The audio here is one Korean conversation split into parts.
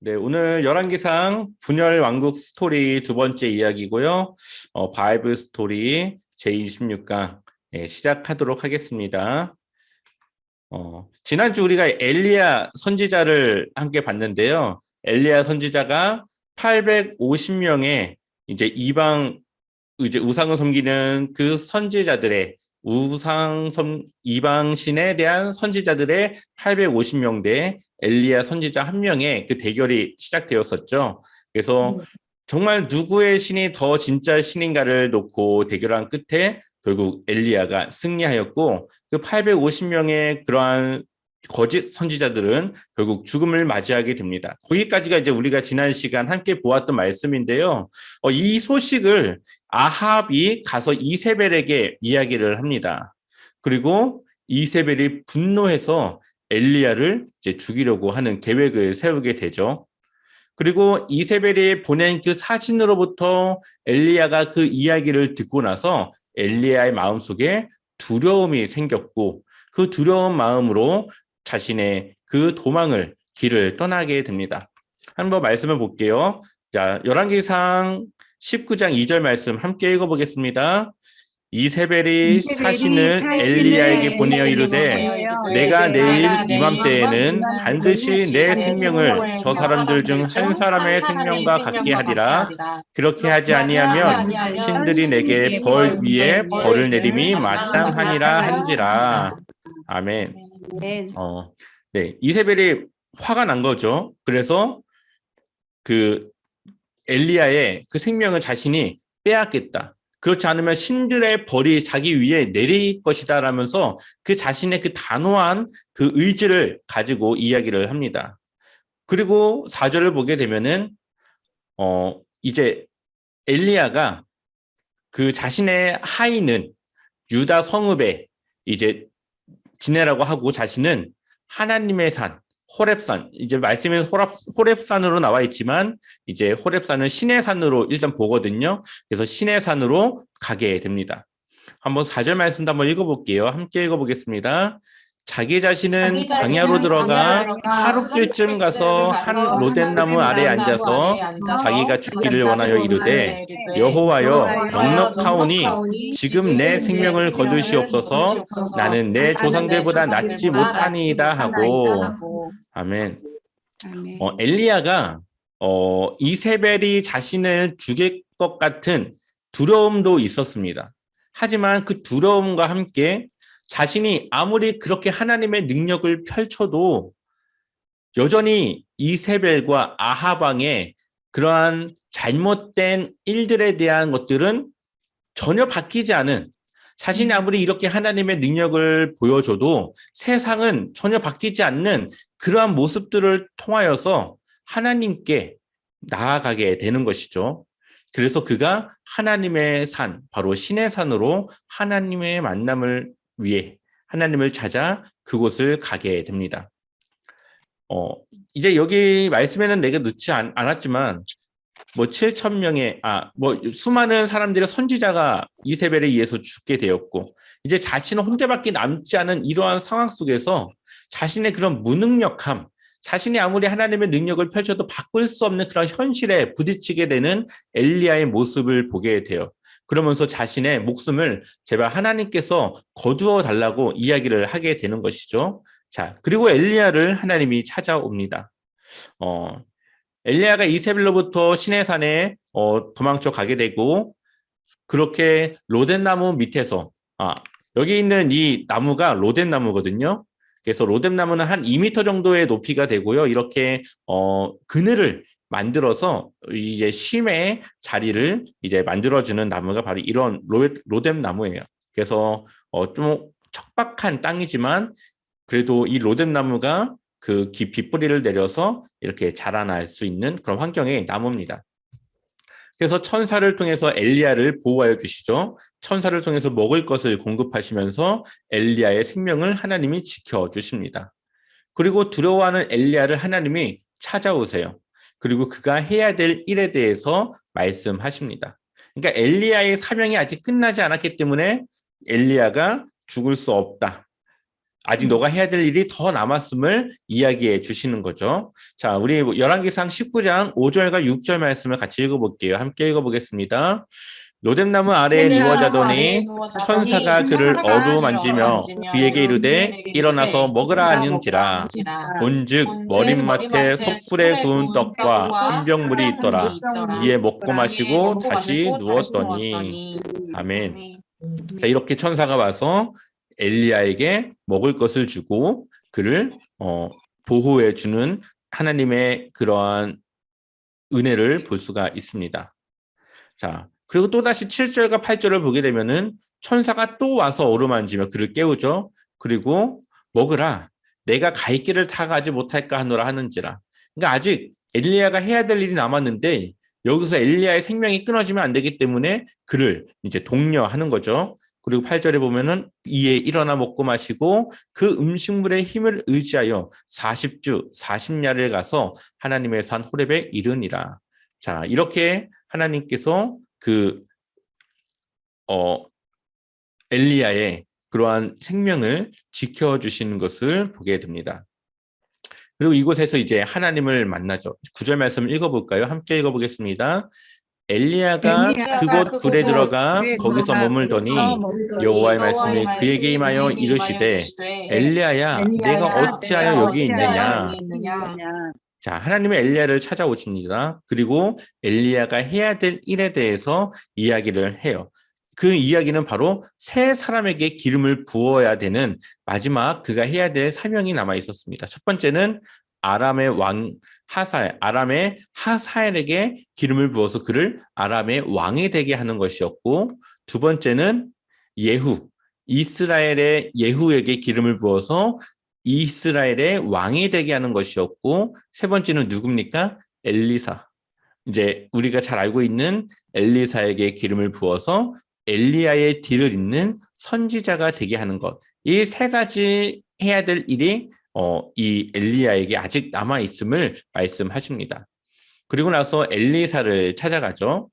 네, 오늘 열왕기상 분열 왕국 스토리 두 번째 이야기고요. 어, 바이블 스토리 제26강 네, 시작하도록 하겠습니다. 어, 지난주 우리가 엘리야 선지자를 함께 봤는데요. 엘리야 선지자가 850명의 이제 이방 이제 우상을 섬기는 그 선지자들의 우상 섬 이방 신에 대한 선지자들의 850명 대 엘리야 선지자 한 명의 그 대결이 시작되었었죠. 그래서 네. 정말 누구의 신이 더 진짜 신인가를 놓고 대결한 끝에 결국 엘리야가 승리하였고 그 850명의 그러한 거짓 선지자들은 결국 죽음을 맞이하게 됩니다. 거기까지가 이제 우리가 지난 시간 함께 보았던 말씀인데요. 어, 이 소식을 아합이 가서 이세벨에게 이야기를 합니다. 그리고 이세벨이 분노해서 엘리야를 이제 죽이려고 하는 계획을 세우게 되죠. 그리고 이세벨이 보낸 그 사진으로부터 엘리야가 그 이야기를 듣고 나서 엘리야의 마음속에 두려움이 생겼고 그 두려운 마음으로 자신의 그 도망을 길을 떠나게 됩니다. 한번 말씀을 볼게요. 자, 열왕기상 19장 2절 말씀 함께 읽어 보겠습니다. 이세벨이 사신을 엘리야에게 보내어 이르되 내가 내일 이맘때에는 반드시 내 생명을 저 사람들 중 한 사람의 생명과 같게 하리라. 그렇게 하지 아니하면 신들이 내게 벌 위에 벌을 내림이 마땅하니라 한지라. 아멘. 어, 네. 이세벨이 화가 난 거죠. 그래서 그 엘리야의 그 생명을 자신이 빼앗겠다. 그렇지 않으면 신들의 벌이 자기 위에 내릴 것이다 라면서 그 자신의 그 단호한 그 의지를 가지고 이야기를 합니다. 그리고 4절을 보게 되면은 어 이제 엘리야가 그 자신의 하인은 유다 성읍에 이제 지내라고 하고 자신은 하나님의 산 호렙산 이제 말씀에 호랍, 호렙산으로 나와 있지만 이제 호렙산은 신의 산으로 일단 보거든요. 그래서 신의 산으로 가게 됩니다. 한번 4절 말씀도 한번 읽어볼게요. 함께 읽어보겠습니다. 자기 자신은 광야로 들어가 하룻길쯤 가서 한 로덴나무 아래 앉아서 자기가 죽기를 원하여 이르되 여호와여 넉넉하오니 지금 내 생명을 거두시옵소서. 나는 내 조상들보다 낫지 못하니이다 하고. 아멘. 어, 엘리야가 어, 이세벨이 자신을 죽일 것 같은 두려움도 있었습니다. 하지만 그 두려움과 함께 자신이 아무리 그렇게 하나님의 능력을 펼쳐도 여전히 이세벨과 아하방의 그러한 잘못된 일들에 대한 것들은 전혀 바뀌지 않은 자신이 아무리 이렇게 하나님의 능력을 보여줘도 세상은 전혀 바뀌지 않는 그러한 모습들을 통하여서 하나님께 나아가게 되는 것이죠. 그래서 그가 하나님의 산, 바로 신의 산으로 하나님의 만남을 위해 하나님을 찾아 그곳을 가게 됩니다. 어, 이제 여기 말씀에는 내가 넣지 않, 않았지만 뭐 7천 명의 아 뭐 수많은 사람들의 선지자가 이세벨에 의해서 죽게 되었고 이제 자신은 혼자밖에 남지 않은 이러한 상황 속에서 자신의 그런 무능력함 자신이 아무리 하나님의 능력을 펼쳐도 바꿀 수 없는 그런 현실에 부딪히게 되는 엘리야의 모습을 보게 돼요. 그러면서 자신의 목숨을 제발 하나님께서 거두어 달라고 이야기를 하게 되는 것이죠. 자, 그리고 엘리야를 하나님이 찾아옵니다. 어, 엘리야가 이세벨로부터 시내산에 어, 도망쳐 가게 되고 그렇게 로덴나무 밑에서 아, 여기 있는 이 나무가 로덴나무거든요. 그래서 로뎀나무는 한 2m 정도의 높이가 되고요. 이렇게 어, 그늘을 만들어서 이제 심의 자리를 이제 만들어주는 나무가 바로 이런 로, 로뎀 나무예요. 그래서 어, 좀 척박한 땅이지만 그래도 이 로뎀 나무가 그 깊이 뿌리를 내려서 이렇게 자라날 수 있는 그런 환경의 나무입니다. 그래서 천사를 통해서 엘리야를 보호하여 주시죠. 천사를 통해서 먹을 것을 공급하시면서 엘리야의 생명을 하나님이 지켜 주십니다. 그리고 두려워하는 엘리야를 하나님이 찾아오세요. 그리고 그가 해야 될 일에 대해서 말씀하십니다. 그러니까 엘리야의 사명이 아직 끝나지 않았기 때문에 엘리야가 죽을 수 없다. 아직 너가 해야 될 일이 더 남았음을 이야기해 주시는 거죠. 자, 우리 열왕기상 19장 5절과 6절 말씀을 같이 읽어볼게요. 함께 읽어보겠습니다. 로뎀나무 아래에 누워 자더니 천사가 그를 어루만지며 그에게 이르되 일어나서 먹으라 하는지라. 본즉 머릿맡에 속불에 구운 떡과 한 병물이 있더라. 이에 먹고 마시고 다시 누웠더니. 아멘. 자, 이렇게 천사가 와서 엘리야에게 먹을 것을 주고 그를 어, 보호해 주는 하나님의 그러한 은혜를 볼 수가 있습니다. 자, 그리고 또 다시 7절과 8절을 보게 되면은 천사가 또 와서 어루만지며 그를 깨우죠. 그리고 먹으라. 내가 갈 길을 다 가지 못할까 하노라 하는지라. 그러니까 아직 엘리야가 해야 될 일이 남았는데 여기서 엘리야의 생명이 끊어지면 안 되기 때문에 그를 이제 독려하는 거죠. 그리고 8절에 보면은 이에 일어나 먹고 마시고 그 음식물의 힘을 의지하여 40주 40야를 가서 하나님의 산 호렙에 이르니라. 자, 이렇게 하나님께서 그, 어, 엘리야의 그러한 생명을 지켜주시는 것을 보게 됩니다. 그리고 이곳에서 이제 하나님을 만나죠. 구절 말씀 읽어볼까요? 함께 읽어보겠습니다. 엘리야가 그곳 굴에 들어가 거기서 머물더니 여호와의 말씀이 그에게 임하여 이르시되 엘리야야 내가 어찌하여 여기 있느냐 자, 하나님의 엘리야를 찾아오십니다. 그리고 엘리야가 해야 될 일에 대해서 이야기를 해요. 그 이야기는 바로 새 사람에게 기름을 부어야 되는 마지막 그가 해야 될 사명이 남아 있었습니다. 첫 번째는 아람의 왕 하사엘, 아람의 하사엘에게 기름을 부어서 그를 아람의 왕이 되게 하는 것이었고 두 번째는 예후, 이스라엘의 예후에게 기름을 부어서 이스라엘의 왕이 되게 하는 것이었고 세 번째는 누굽니까? 엘리사. 이제 우리가 잘 알고 있는 엘리사에게 기름을 부어서 엘리야의 뒤를 잇는 선지자가 되게 하는 것. 이 세 가지 해야 될 일이 어, 이 엘리야에게 아직 남아 있음을 말씀하십니다. 그리고 나서 엘리사를 찾아가죠.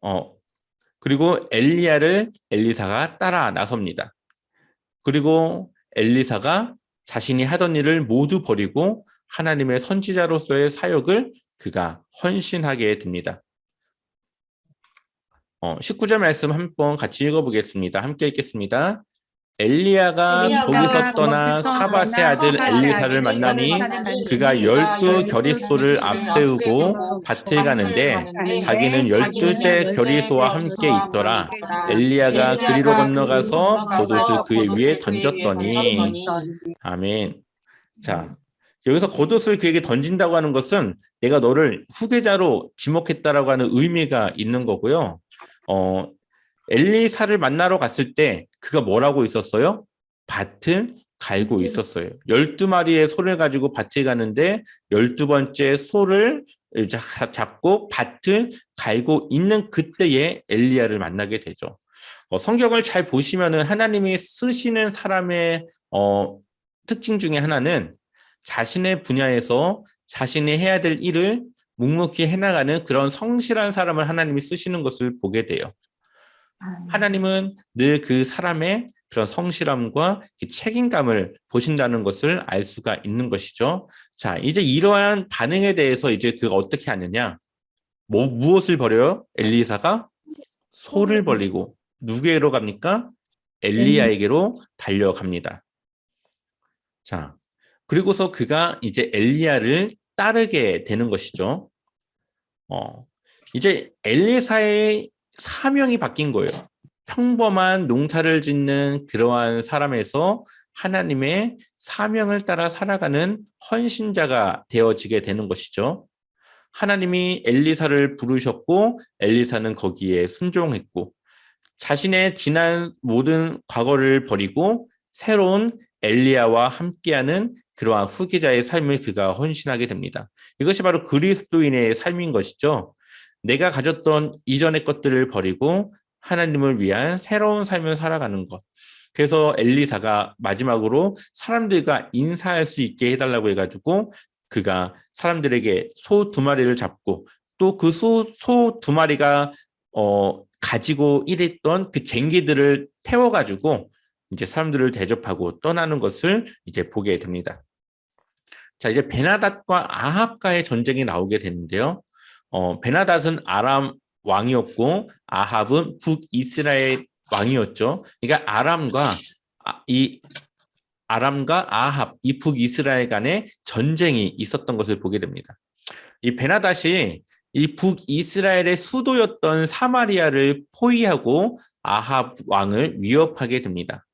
어, 그리고 엘리야를 엘리사가 따라 나섭니다. 그리고 엘리사가 자신이 하던 일을 모두 버리고 하나님의 선지자로서의 사역을 그가 헌신하게 됩니다. 어, 19절 말씀 한번 같이 읽어보겠습니다. 함께 읽겠습니다. 엘리야가 거기서 떠나 사바세 아들 엘리사를 만나니 그가 열두 결의소를 앞세우고 밭을 가는데 자기는 열두째 결의소와 함께 있더라. 엘리야가 그리로 건너가서 겉옷을 그의 위에 던졌더니 아멘. 자 여기서 겉옷을 그에게 던진다고 하는 것은 내가 너를 후계자로 지목했다라고 하는 의미가 있는 거고요. 어, 엘리사를 만나러 갔을 때 그가 뭐라고 있었어요? 밭을 갈고 그치. 있었어요. 12마리의 소를 가지고 밭에 가는데 12번째 소를 잡고 밭을 갈고 있는 그때에 엘리야를 만나게 되죠. 어, 성경을 잘 보시면은 하나님이 쓰시는 사람의 어, 특징 중에 하나는 자신의 분야에서 자신이 해야 될 일을 묵묵히 해나가는 그런 성실한 사람을 하나님이 쓰시는 것을 보게 돼요. 하나님은 늘 그 사람의 그런 성실함과 책임감을 보신다는 것을 알 수가 있는 것이죠. 자, 이제 이러한 반응에 대해서 이제 그가 어떻게 하느냐? 뭐, 무엇을 버려요? 엘리사가 소를 버리고 누구에게로 갑니까? 엘리야에게로 달려갑니다. 자, 그리고서 그가 이제 엘리야를 따르게 되는 것이죠. 어, 이제 엘리사의 사명이 바뀐 거예요. 평범한 농사를 짓는 그러한 사람에서 하나님의 사명을 따라 살아가는 헌신자가 되어지게 되는 것이죠. 하나님이 엘리사를 부르셨고 엘리사는 거기에 순종했고 자신의 지난 모든 과거를 버리고 새로운 엘리야와 함께하는 그러한 후계자의 삶을 그가 헌신하게 됩니다. 이것이 바로 그리스도인의 삶인 것이죠. 내가 가졌던 이전의 것들을 버리고 하나님을 위한 새로운 삶을 살아가는 것. 그래서 엘리사가 마지막으로 사람들과 인사할 수 있게 해달라고 해가지고 그가 사람들에게 소 두 마리를 잡고 또 그 소 두 마리가 어 가지고 일했던 그 쟁기들을 태워가지고 이제 사람들을 대접하고 떠나는 것을 이제 보게 됩니다. 자, 이제 베나닷과 아합과의 전쟁이 나오게 되는데요. 어, 베나닷은 아람 왕이었고 아합은 북이스라엘 왕이었죠. 그러니까 아람과 아, 이 아람과 아합, 이 북이스라엘 간의 전쟁이 있었던 것을 보게 됩니다. 이 베나닷이 이 북이스라엘의 수도였던 사마리아를 포위하고 아합 왕을 위협하게 됩니다.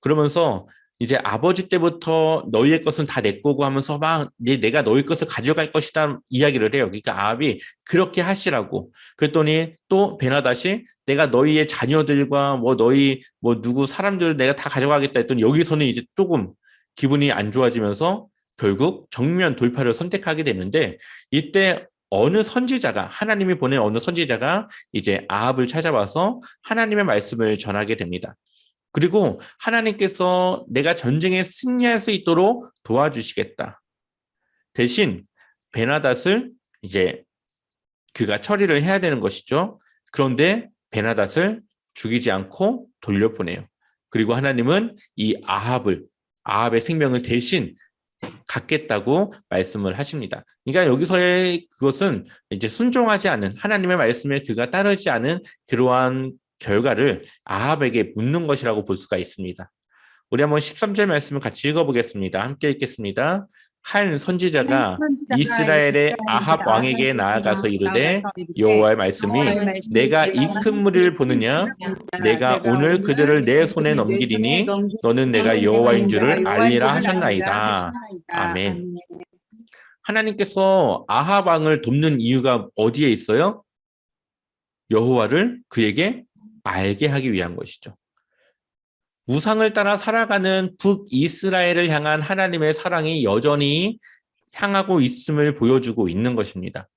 그러면서 이제 아버지 때부터 너희의 것은 다 내 거고 하면서 막 내가 너희 것을 가져갈 것이다 이야기를 해요. 그러니까 아합이 그렇게 하시라고. 그랬더니 또 베나다시 내가 너희의 자녀들과 뭐 너희 뭐 누구 사람들을 내가 다 가져가겠다 했더니 여기서는 이제 조금 기분이 안 좋아지면서 결국 정면 돌파를 선택하게 되는데 이때 어느 선지자가 하나님이 보낸 어느 선지자가 이제 아합을 찾아와서 하나님의 말씀을 전하게 됩니다. 그리고 하나님께서 내가 전쟁에 승리할 수 있도록 도와주시겠다. 대신 베나닷을 이제 그가 처리를 해야 되는 것이죠. 그런데 베나닷을 죽이지 않고 돌려보내요. 그리고 하나님은 이 아합을 아합의 생명을 대신 갖겠다고 말씀을 하십니다. 그러니까 여기서의 그것은 이제 순종하지 않은 하나님의 말씀에 그가 따르지 않은 그러한 결과를 아합에게 묻는 것이라고 볼 수가 있습니다. 우리 한번 13절 말씀을 같이 읽어보겠습니다. 함께 읽겠습니다. 한 선지자가 이스라엘의 아합 왕에게 나아가서 이르되 여호와의 말씀이 내가 이 큰 무리를 보느냐 내가 오늘 그들을 내 손에 넘기리니 너는 내가 여호와인 줄을 알리라 하셨나이다. 아멘. 하나님께서 아합 왕을 돕는 이유가 어디에 있어요? 여호와를 그에게 알게 하기 위한 것이죠. 우상을 따라 살아가는 북이스라엘을 향한 하나님의 사랑이 여전히 향하고 있음을 보여주고 있는 것입니다.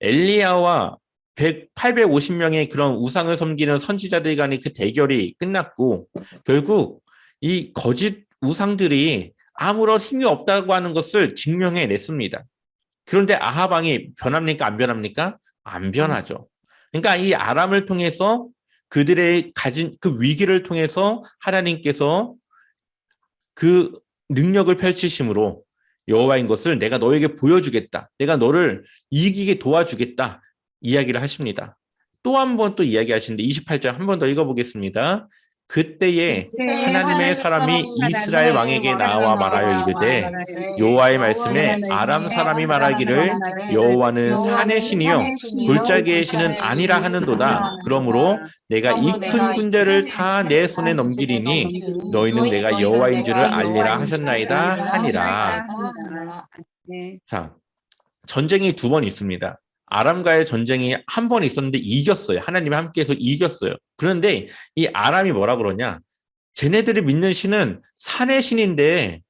엘리야와 100, 850명의 그런 우상을 섬기는 선지자들 간의 그 대결이 끝났고 결국 이 거짓 우상들이 아무런 힘이 없다고 하는 것을 증명해 냈습니다. 그런데 아하방이 변합니까? 안 변합니까? 안 변하죠. 그러니까 이 아람을 통해서 그들의 가진 그 위기를 통해서 하나님께서 그 능력을 펼치심으로 여호와인 것을 내가 너에게 보여주겠다. 내가 너를 이기게 도와주겠다. 이야기를 하십니다. 또 한 번 또 이야기하시는데 28절 한 번 더 읽어보겠습니다. 그때에 하나님의 사람이 이스라엘 왕에게 나와 말하여 이르되 여호와의 말씀에 아람 사람이 말하기를 여호와는 산의 신이요 골짜기의 신은 아니라 하는도다. 그러므로 내가 이 큰 군대를 다 내 손에 넘기리니 너희는 내가 여호와인 줄을 알리라 하셨나이다 하니라. 자 전쟁이 두 번 있습니다 아람과의 전쟁이 한 번 있었는데 이겼어요. 하나님이 함께해서 이겼어요. 그런데 이 아람이 뭐라 그러냐? 쟤네들이 믿는 신은 산의 신인데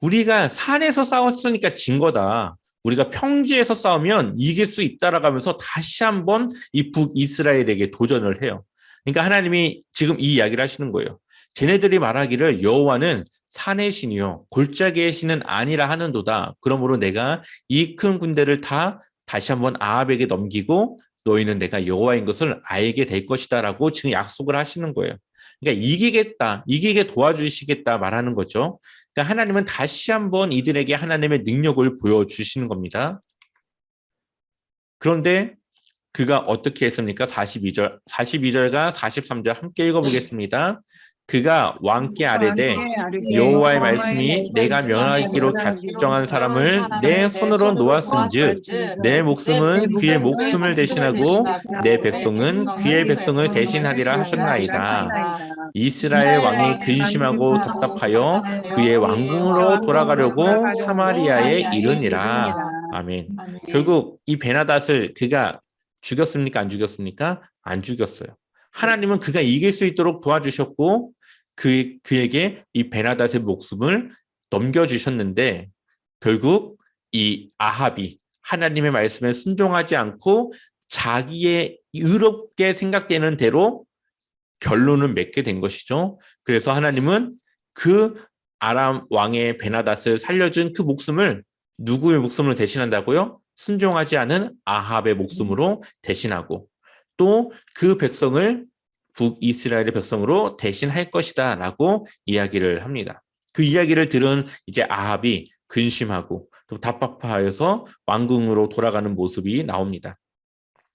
우리가 산에서 싸웠으니까 진 거다. 우리가 평지에서 싸우면 이길 수 있다라고 하면서 다시 한번 이 북이스라엘에게 도전을 해요. 그러니까 하나님이 지금 이 이야기를 하시는 거예요. 쟤네들이 말하기를 여호와는 산의 신이요 골짜기의 신은 아니라 하는도다. 그러므로 내가 이 큰 군대를 다 다시 한번 아합에게 넘기고 너희는 내가 여호와인 것을 알게 될 것이다라고 지금 약속을 하시는 거예요. 그러니까 이기겠다, 이기게 도와주시겠다 말하는 거죠. 그러니까 하나님은 다시 한번 이들에게 하나님의 능력을 보여주시는 겁니다. 그런데 그가 어떻게 했습니까? 42절, 42절과 43절 함께 읽어보겠습니다. 그가 왕께 아뢰되 여호와의 말씀이 내가 면하기로 작정한 사람을 내 손으로 놓았은즉 내 목숨은 그의 목숨을 대신하고 내 백성은 그의 백성을 대신하리라 하셨나이다. 이스라엘 왕이 근심하고 답답하여 그의 왕궁으로 돌아가려고 사마리아에 이르니라. 아멘. 결국 이 베나닷을 그가 죽였습니까? 안 죽였습니까? 안 죽였어요. 하나님은 그가 이길 수 있도록 도와주셨고 그, 그에게 이 베나닷의 목숨을 넘겨주셨는데 결국 이 아합이 하나님의 말씀에 순종하지 않고 자기의 의롭게 생각되는 대로 결론을 맺게 된 것이죠. 그래서 하나님은 그 아람 왕의 베나닷을 살려준 그 목숨을 누구의 목숨을 대신한다고요? 순종하지 않은 아합의 목숨으로 대신하고 또 그 백성을 북이스라엘의 백성으로 대신할 것이다 라고 이야기를 합니다. 그 이야기를 들은 이제 아합이 근심하고 또 답답하여서 왕궁으로 돌아가는 모습이 나옵니다.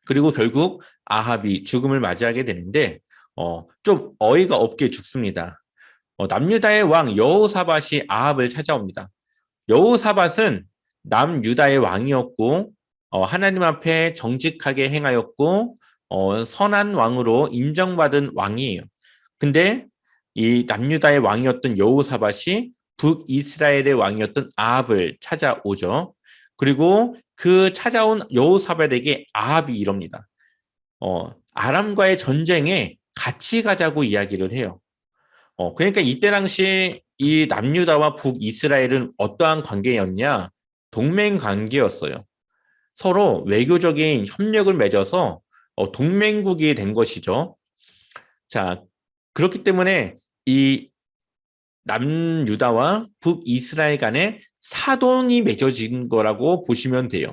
그리고 결국 아합이 죽음을 맞이하게 되는데 어, 좀 어이가 없게 죽습니다. 어, 남유다의 왕 여호사밧이 아합을 찾아옵니다. 여호사밧은 남유다의 왕이었고 어, 하나님 앞에 정직하게 행하였고 어, 선한 왕으로 인정받은 왕이에요. 근데 이 남유다의 왕이었던 여호사밧이 북이스라엘의 왕이었던 아합을 찾아오죠. 그리고 그 찾아온 여호사밧에게 아합이 이럽니다. 어, 아람과의 전쟁에 같이 가자고 이야기를 해요. 어, 그러니까 이때 당시 이 남유다와 북이스라엘은 어떠한 관계였냐? 동맹 관계였어요. 서로 외교적인 협력을 맺어서 어, 동맹국이 된 것이죠. 자, 그렇기 때문에 이 남유다와 북이스라엘 간에 사돈이 맺어진 거라고 보시면 돼요.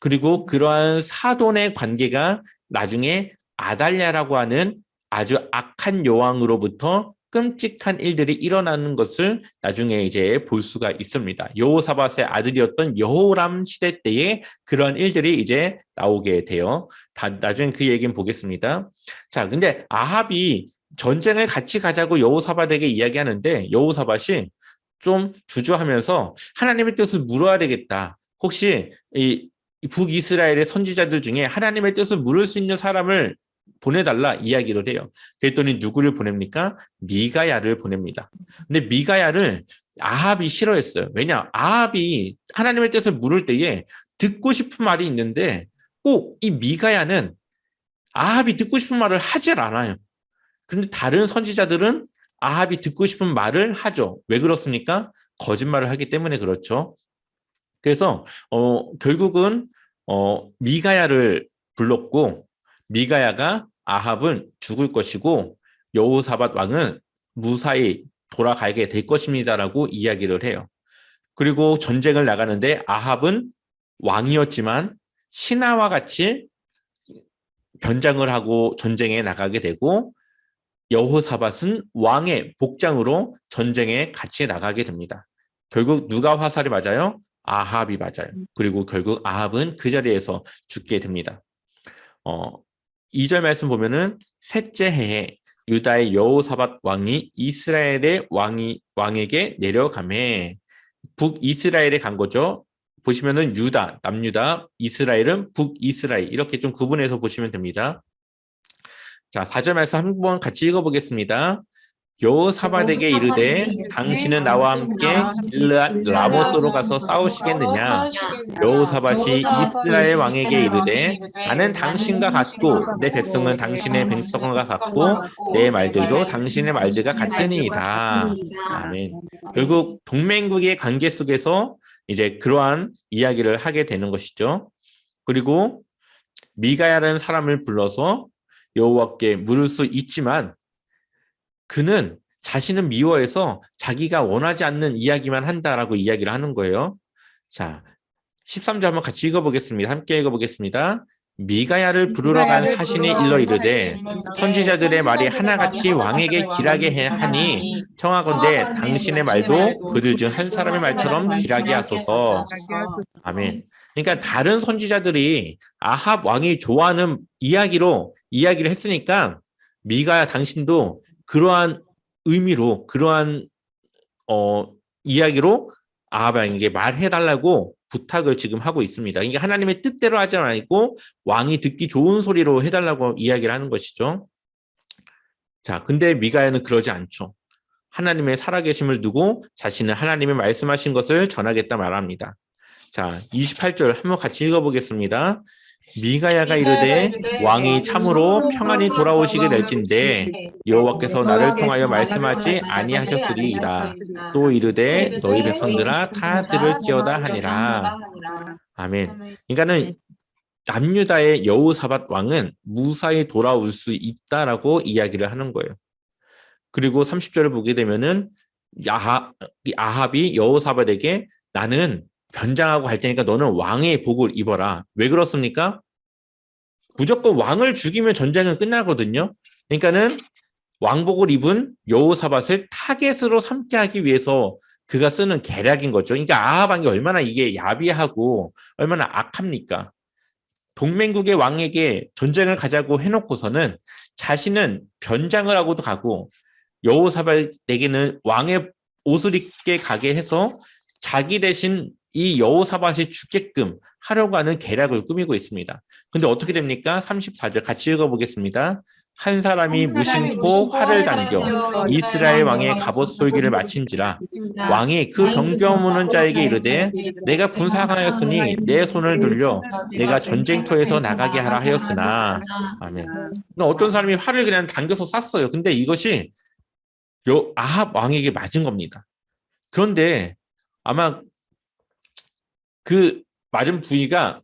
그리고 그러한 사돈의 관계가 나중에 아달랴라고 하는 아주 악한 여왕으로부터 끔찍한 일들이 일어나는 것을 나중에 이제 볼 수가 있습니다. 여호사밧의 아들이었던 여호람 시대 때에 그런 일들이 이제 나오게 돼요. 다, 나중에 그 얘기는 보겠습니다. 자, 근데 아합이 전쟁을 같이 가자고 여호사밧에게 이야기하는데 여호사밧이 좀 주저하면서 하나님의 뜻을 물어야 되겠다. 혹시 이 북이스라엘의 선지자들 중에 하나님의 뜻을 물을 수 있는 사람을 보내달라 이야기를 해요. 그랬더니 누구를 보냅니까? 미가야를 보냅니다. 근데 미가야를 아합이 싫어했어요. 왜냐? 아합이 하나님의 뜻을 물을 때에 듣고 싶은 말이 있는데 꼭 이 미가야는 아합이 듣고 싶은 말을 하질 않아요. 그런데 다른 선지자들은 아합이 듣고 싶은 말을 하죠. 왜 그렇습니까? 거짓말을 하기 때문에 그렇죠. 그래서 어, 결국은 어, 미가야를 불렀고 미가야가 아합은 죽을 것이고 여호사밧 왕은 무사히 돌아가게 될 것입니다라고 이야기를 해요. 그리고 전쟁을 나가는데 아합은 왕이었지만 신하와 같이 변장을 하고 전쟁에 나가게 되고 여호사밧은 왕의 복장으로 전쟁에 같이 나가게 됩니다. 결국 누가 화살이 맞아요? 아합이 맞아요. 그리고 결국 아합은 그 자리에서 죽게 됩니다. 어, 2절 말씀 보면은 셋째 해에 유다의 여호사밧 왕이 이스라엘의 왕이 왕에게 내려가매 북이스라엘에 간 거죠. 보시면은 유다, 남유다, 이스라엘은 북이스라엘 이렇게 좀 구분해서 보시면 됩니다. 자, 4절 말씀 한번 같이 읽어 보겠습니다. 여호사밧에게 이르되 당신은 나와 함께 길르앗 라모스로 가서 싸우시겠느냐? 여호사밧이 이스라엘 왕에게 이르되 나는 당신과 같고 내 백성은 당신의 백성과 같고 내 말들도 당신의 말들과 같으니이다. 아멘. 결국 동맹국의 관계 속에서 이제 그러한 이야기를 하게 되는 것이죠. 그리고 미가야라는 사람을 불러서 여호와께 물을 수 있지만 그는 자신은 미워해서 자기가 원하지 않는 이야기만 한다라고 이야기를 하는 거예요. 자, 13절 한번 같이 읽어보겠습니다. 함께 읽어보겠습니다. 미가야를 부르러 간 사신이 일러 이르되 선지자들의 말이 하나같이 왕에게 길하게 하니 청하건대 당신의 말도 그들 중 한 사람의 말처럼 길하게 하소서. 아멘. 그러니까 다른 선지자들이 아합 왕이 좋아하는 이야기로 이야기를 했으니까 미가야 당신도 그러한 의미로 그러한 어 이야기로 아합에게 말해달라고 부탁을 지금 하고 있습니다. 이게 하나님의 뜻대로 하지 않고 왕이 듣기 좋은 소리로 해달라고 이야기를 하는 것이죠. 자, 근데 미가야는 그러지 않죠. 하나님의 살아계심을 두고 자신은 하나님의 말씀하신 것을 전하겠다 말합니다. 자, 28절 한번 같이 읽어보겠습니다. 미가야가 이르되 왕이 참으로 평안히 돌아오시게 될진데 여호와께서 나를 통하여 말씀하지 아니하셨으리이다. 또 이르되 너희 백성들아 다 들을지어다 하니라. 아멘. 그러니까는 남유다의 여호사밧 왕은 무사히 돌아올 수 있다라고 이야기를 하는 거예요. 그리고 30절을 보게 되면은 야하, 아합이 여호사밧에게 나는 변장하고 갈 테니까 너는 왕의 복을 입어라. 왜 그렇습니까? 무조건 왕을 죽이면 전쟁은 끝나거든요. 그러니까는 왕복을 입은 여호사밧을 타겟으로 삼게 하기 위해서 그가 쓰는 계략인 거죠. 그러니까 아합 왕이 얼마나 이게 야비하고 얼마나 악합니까? 동맹국의 왕에게 전쟁을 가자고 해놓고서는 자신은 변장을 하고도 가고 여호사밧에게는 왕의 옷을 입게 가게 해서 자기 대신 이 여호사밧이 죽게끔 하려고 하는 계략을 꾸미고 있습니다. 근데 어떻게 됩니까? 34절 같이 읽어보겠습니다. 한 사람이 무심코 활을 당겨 이스라엘 왕의 갑옷 솔기를 마친지라 왕이 그 경경무는 자에게 이르되 내가 분상하였으니 내 손을 들려 내가 전쟁터에서 나가게 하라 하였으나 아멘. 그러니까 어떤 사람이 활을 그냥 당겨서 쐈어요. 근데 이것이 요 아합 왕에게 맞은 겁니다. 그런데 아마 그 맞은 부위가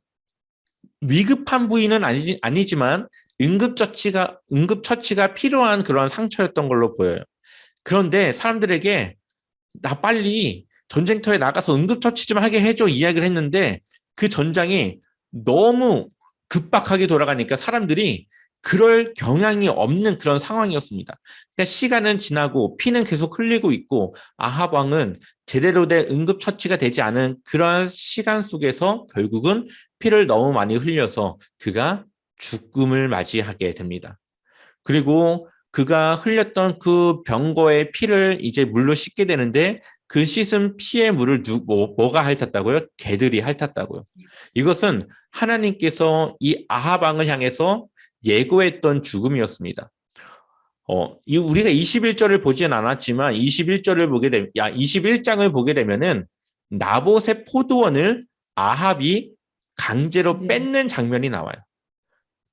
위급한 부위는 아니지, 아니지만 응급처치가 응급처치가 필요한 그런 상처였던 걸로 보여요. 그런데 사람들에게 나 빨리 전쟁터에 나가서 응급처치 좀 하게 해줘 이야기를 했는데 그 전장이 너무 급박하게 돌아가니까 사람들이 그럴 경향이 없는 그런 상황이었습니다. 그러니까 시간은 지나고 피는 계속 흘리고 있고 아합 왕은 제대로 된 응급 처치가 되지 않은 그러한 시간 속에서 결국은 피를 너무 많이 흘려서 그가 죽음을 맞이하게 됩니다. 그리고 그가 흘렸던 그 병거의 피를 이제 물로 씻게 되는데 그 씻은 피의 물을 누, 뭐, 뭐가 핥았다고요? 개들이 핥았다고요. 이것은 하나님께서 이 아하방을 향해서 예고했던 죽음이었습니다. 어, 이 우리가 21절을 보진 않았지만 21절을 보게 되면 야 21장을 보게 되면은 나봇의 포도원을 아합이 강제로 네. 뺏는 장면이 나와요.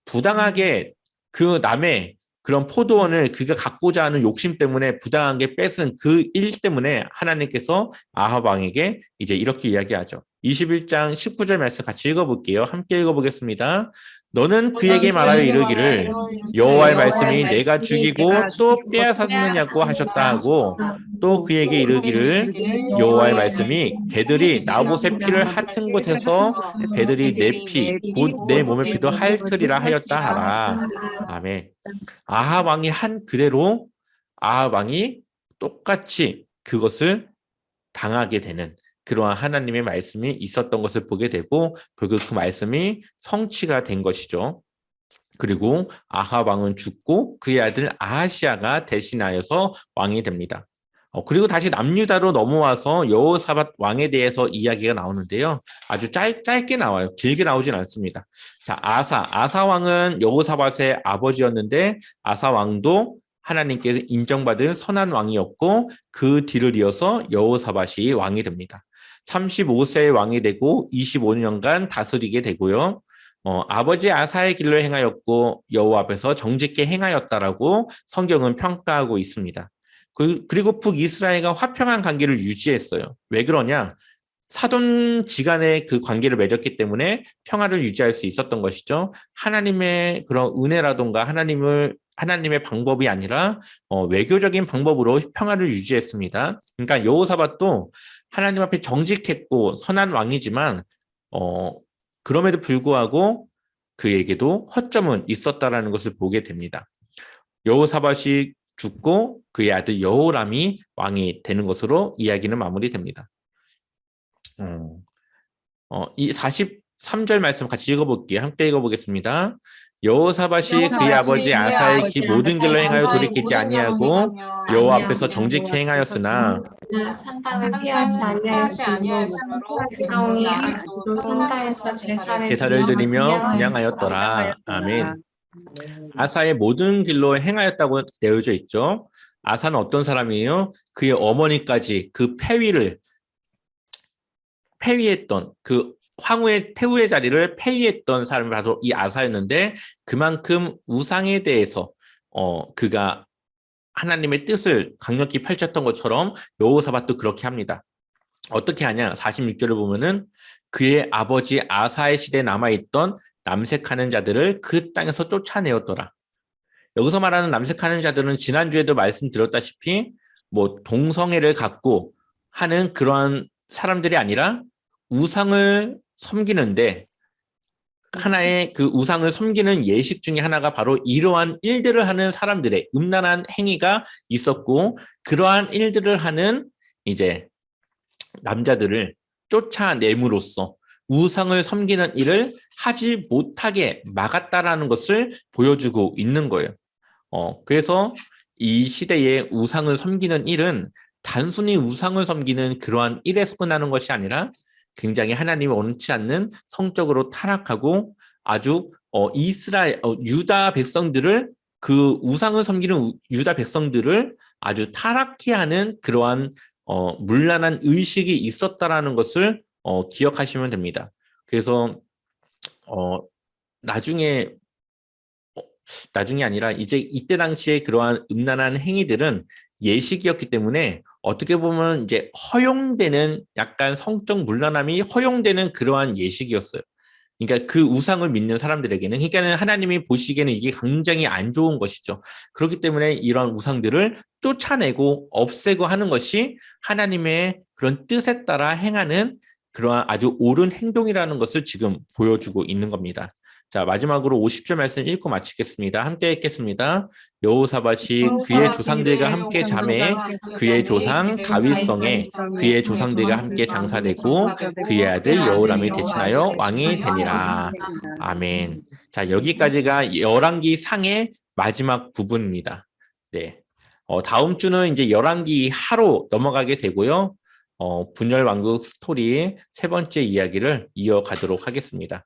부당하게 그 남의 그런 포도원을 그가 갖고자 하는 욕심 때문에 부당하게 뺏은 그 일 때문에 하나님께서 아합 왕에게 이제 이렇게 이야기하죠. 21장 19절 말씀 같이 읽어볼게요. 함께 읽어보겠습니다. 너는 그에게 말하여 이르기를 여호와의 말씀이 내가 죽이고 또 빼앗았느냐고 하셨다 하고 또 그에게 이르기를 여호와의 말씀이 개들이 나봇의 피를 핥은 곳에서 개들이 내 피 곧 내 몸의 피도 핥으리라 하였다 하라. 아멘. 아합 왕이 한 그대로 아합 왕이 똑같이 그것을 당하게 되는 그러한 하나님의 말씀이 있었던 것을 보게 되고 결국 그 말씀이 성취가 된 것이죠. 그리고 아합 왕은 죽고 그의 아들 아하시아가 대신하여서 왕이 됩니다. 어, 그리고 다시 남유다로 넘어와서 여호사밧 왕에 대해서 이야기가 나오는데요. 아주 짧, 짧게 나와요. 길게 나오진 않습니다. 자, 아사. 아사 왕은 여호사밧의 아버지였는데 아사 왕도 하나님께서 인정받은 선한 왕이었고 그 뒤를 이어서 여호사밧이 왕이 됩니다. 35세의 왕이 되고 25년간 다스리게 되고요. 어, 아버지 아사의 길로 행하였고 여호와 앞에서 정직히 행하였다라고 성경은 평가하고 있습니다. 그, 그리고 북이스라엘과 화평한 관계를 유지했어요. 왜 그러냐? 사돈 지간의 그 관계를 맺었기 때문에 평화를 유지할 수 있었던 것이죠. 하나님의 그런 은혜라던가 하나님을 하나님의 방법이 아니라 어, 외교적인 방법으로 평화를 유지했습니다. 그러니까 여호사밧도 하나님 앞에 정직했고 선한 왕이지만 어, 그럼에도 불구하고 그에게도 허점은 있었다라는 것을 보게 됩니다. 여호사밧이 죽고 그의 아들 여호람이 왕이 되는 것으로 이야기는 마무리됩니다. 음, 어, 이 43절 말씀 같이 읽어볼게요. 함께 읽어보겠습니다. 여호사밧이 그의 아버지 아사의 기 모든 길로 행하여 돌이키지 아니하고 여호와 앞에서 정직히 행하였으나 산당을 피하지 아니하였으므로 백성이 아직도 산당에서 제사를 제사를 드리며 분양하였더라. 아멘. 아사의 모든 길로 행하였다고 되어져 있죠. 아사는 어떤 사람이에요? 그의 어머니까지 그 폐위를 폐위했던 그 황후의 태후의 자리를 폐위했던 사람이 바로 이 아사였는데 그만큼 우상에 대해서 어 그가 하나님의 뜻을 강력히 펼쳤던 것처럼 여호사밧도 그렇게 합니다. 어떻게 하냐? 46절을 보면은 그의 아버지 아사의 시대에 남아있던 남색하는 자들을 그 땅에서 쫓아내었더라. 여기서 말하는 남색하는 자들은 지난주에도 말씀드렸다시피 뭐 동성애를 갖고 하는 그러한 사람들이 아니라 우상을 섬기는데 하나의 그 우상을 섬기는 예식 중에 하나가 바로 이러한 일들을 하는 사람들의 음란한 행위가 있었고 그러한 일들을 하는 이제 남자들을 쫓아냄으로써 우상을 섬기는 일을 하지 못하게 막았다라는 것을 보여주고 있는 거예요. 어, 그래서 이 시대에 우상을 섬기는 일은 단순히 우상을 섬기는 그러한 일에서 끝나는 것이 아니라 굉장히 하나님이 원치 않는 성적으로 타락하고 아주 어, 이스라엘 어, 유다 백성들을 그 우상을 섬기는 우- 유다 백성들을 아주 타락케 하는 그러한 어, 물란한 의식이 있었다라는 것을 어, 기억하시면 됩니다. 그래서 어, 나중에 어, 나중에 아니라 이제 이때 당시에 그러한 음란한 행위들은 예식이었기 때문에 어떻게 보면 이제 허용되는 약간 성적 물란함이 허용되는 그러한 예식이었어요. 그러니까 그 우상을 믿는 사람들에게는 그러니까는 하나님이 보시기에는 이게 굉장히 안 좋은 것이죠. 그렇기 때문에 이런 우상들을 쫓아내고 없애고 하는 것이 하나님의 그런 뜻에 따라 행하는 그러한 아주 옳은 행동이라는 것을 지금 보여주고 있는 겁니다. 자, 마지막으로 50절 말씀 읽고 마치겠습니다. 함께 읽겠습니다. 여호사밧이 그의 조상들과 함께 잠에 그의 조상 다윗성에 그의 조상들과 함께 장사되고 그의 아들 여호람이 대신하여 왕이 되니라. 아멘. 자, 여기까지가 열왕기 상의 마지막 부분입니다. 네. 어, 다음 주는 이제 열왕기 하로 넘어가게 되고요. 어, 분열 왕국 스토리의 세 번째 이야기를 이어가도록 하겠습니다.